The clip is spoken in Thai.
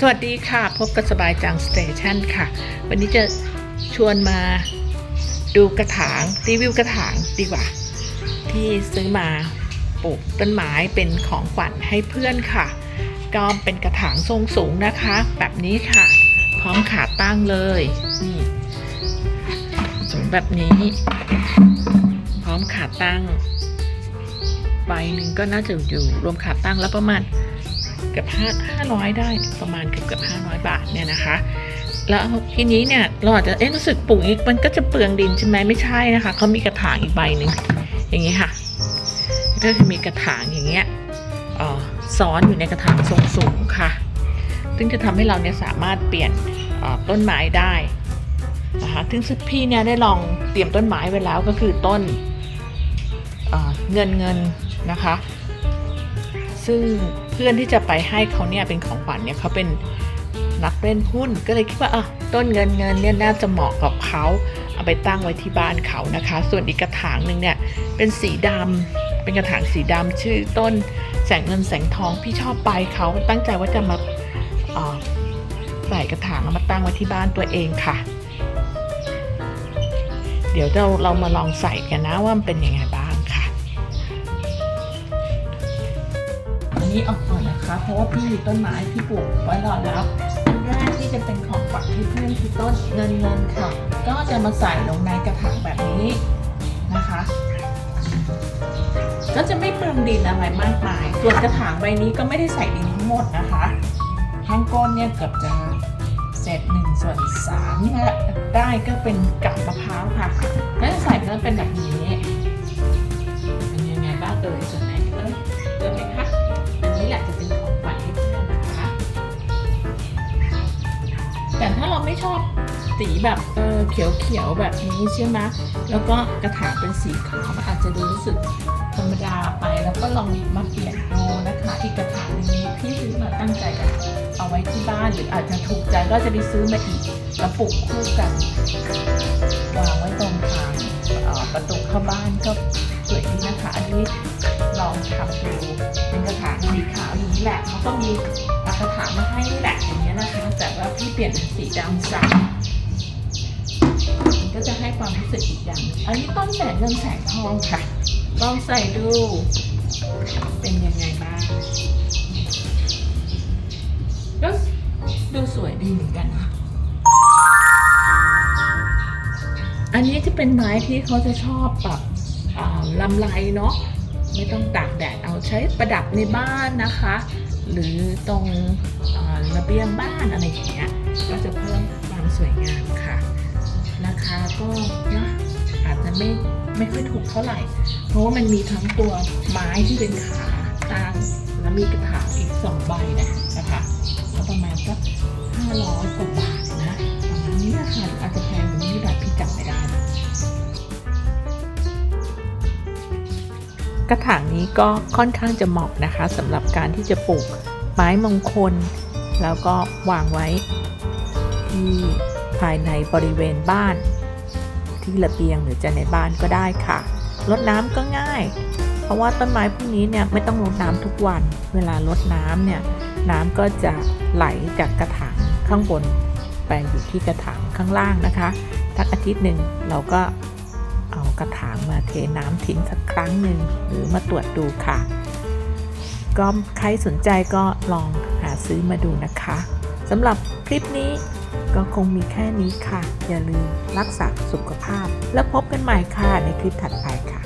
สวัสดีค่ะ พบกับสบายจังสเตชันค่ะ วันนี้จะชวนมาดูกระถาง รีวิวกระถางดีกว่า ที่ซื้อมาปลูกต้นไม้เป็นของขวัญให้เพื่อนค่ะ ก็เป็นกระถางทรงสูงนะคะ แบบนี้ค่ะ พร้อมขาตั้งเลยนี่สูงแบบนี้ พร้อมขาตั้งใบหนึ่งก็น่าจะอยู่รวมขาตั้งแล้วประมาณ เกือบห้าห้าร้อยได้ประมาณเกือบเกือบห้าร้อยบาทเนี่ยนะคะ แล้วทีนี้เนี่ยเราอาจจะเอ๊ะรู้สึกปลูกอีกมันก็จะเปลืองดินใช่ไหมไม่ใช่นะคะเขามีกระถางอีกใบหนึ่งอย่างนี้ค่ะก็จะมีกระถางอย่างเงี้ยออซ้อนอยู่ในกระถางทรงสูงค่ะ ซึ่งจะทำให้เราเนี่ยสามารถเปลี่ยนออต้นไม้ได้นะคะซึ่งพี่เนี่ยได้ลองเตรียมต้นไม้ไว้แล้วก็คือต้นเออเงินเงินนะคะ ซึ่งเพื่อนที่จะไปให้เขาเนี่ยเป็นของขวัญเนี่ยเขาเป็นนักเล่นหุ้นก็เลยคิดว่าอะต้นเงินเงินเนี่ยน่าจะเหมาะกับเขาเอาไปตั้งไว้ที่บ้านเขานะคะ ส่วนอีกกระถางหนึ่งเนี่ยเป็นสีดำเป็นกระถางสีดำชื่อต้นแสงเงินแสงทองพี่ชอบไปเขาตั้งใจว่าจะมาออใส่กระถางามาตั้งไว้ที่บ้านตัวเองค่ะ เดี๋ยวเราเรามาลองใส่กันนะว่ามันเป็นยังไงบ้าง นี้ออกก่อนนะคะ เพราะว่าพี่มีต้นไม้ที่ปลูกไว้รอแล้วอันแรกที่จะเป็นของขวัญให้เพื่อนคือต้นเงินเงินค่ะ ก็จะมาใส่ลงในกระถางแบบนี้นะคะ ก็จะไม่เปลืองดินอะไรมากมาย ส่วนกระถางใบนี้ก็ไม่ได้ใส่ดินทั้งหมดนะคะข้งก้นเนี่ยเกือบจะเศษหนึ่งส่วนสามเนี่ยได้ก็เป็นกับมะพร้าวค่ะก็จะใส่แล้วเป็นแบบนี้ สีแบบเออเขียวๆแบบนี้ใช่ไหมแล้วก็กระถางเป็นสีขาวมันอาจจะดูรู้สึกธรรมดาไปแล้วก็ลองมาเปลี่ยนดูนะคะอีกกระถางนี้พี่ซื้อมาตั้งใจจะเอาไว้ที่บ้านหรืออาจจะถูกใจก็จะไปซื้อมาอีกแล้วปลูกคู่กันวางไว้ตรงทางออประตูเข้าบ้านก็สวยดีนะคะอันนี้ลองทำดูเป็นกระถางสีขาวอย่างนี้แหละเขาก็มีกระถางมาให้นี่แหละอย่างเงี้นะคะแต่ว่าพี่เปลี่ยนเป็นสีดำใส่มัน ก็จะให้ความรู้สึกอีกอย่าง อันนี้ต้นแสงเงินแสงทองค่ะลองใส่ดู เป็นยังไงบ้างก็ดูสวยดีเหมือนกันค่ะอันนี้จะเป็นไม้ที่เขาจะชอบแบบลำไรเนาะไม่ต้องตากแดดเอาใช้ประดับในบ้านนะคะ หรือตรงระเบียงบ้านอะไรอย่างเงี้ยก็จะเพิ่มความสวยงามค่ะ ราคาก็นะอาจจะไม่ไม่ค่อยถูกเท่าไหร่ เพราะว่ามันมีทั้งตัวไม้ที่เป็นขาตั้งแล้วมีกระถางอีกสองใบนะนะคะก็ประมาณสักห้าร้อยกว่าบาทนะประมาณนี้ราคาอาจจะแพงกว่านี้แบบพี่จำไม่ได้นะกระถางนี้ก็ค่อนข้างจะเหมาะนะคะสำหรับการที่จะปลูกไม้มงคล แล้วก็วางไว้ที่ ภายในบริเวณบ้าน ที่ระเบียงหรือจะในบ้านก็ได้ค่ะรดน้ำก็ง่าย เพราะว่าต้นไม้พวกนี้เนี่ยไม่ต้องรดน้ำทุกวัน เวลารดน้ำเนี่ยน้ำก็จะไหลจากกระถางข้างบนไปอยู่ที่กระถางข้างล่างนะคะทักอาทิตย์หนึ่งเราก็เอากระถางมาเทน้ำทิ้งสักครั้งหนึ่งหรือมาตรวจดูค่ะ ก็ใครสนใจก็ลองหาซื้อมาดูนะคะสำหรับคลิปนี้ ก็คงมีแค่นี้ค่ะ อย่าลืมรักษาสุขภาพ แล้วพบกันใหม่ค่ะในคลิปถัดไปค่ะ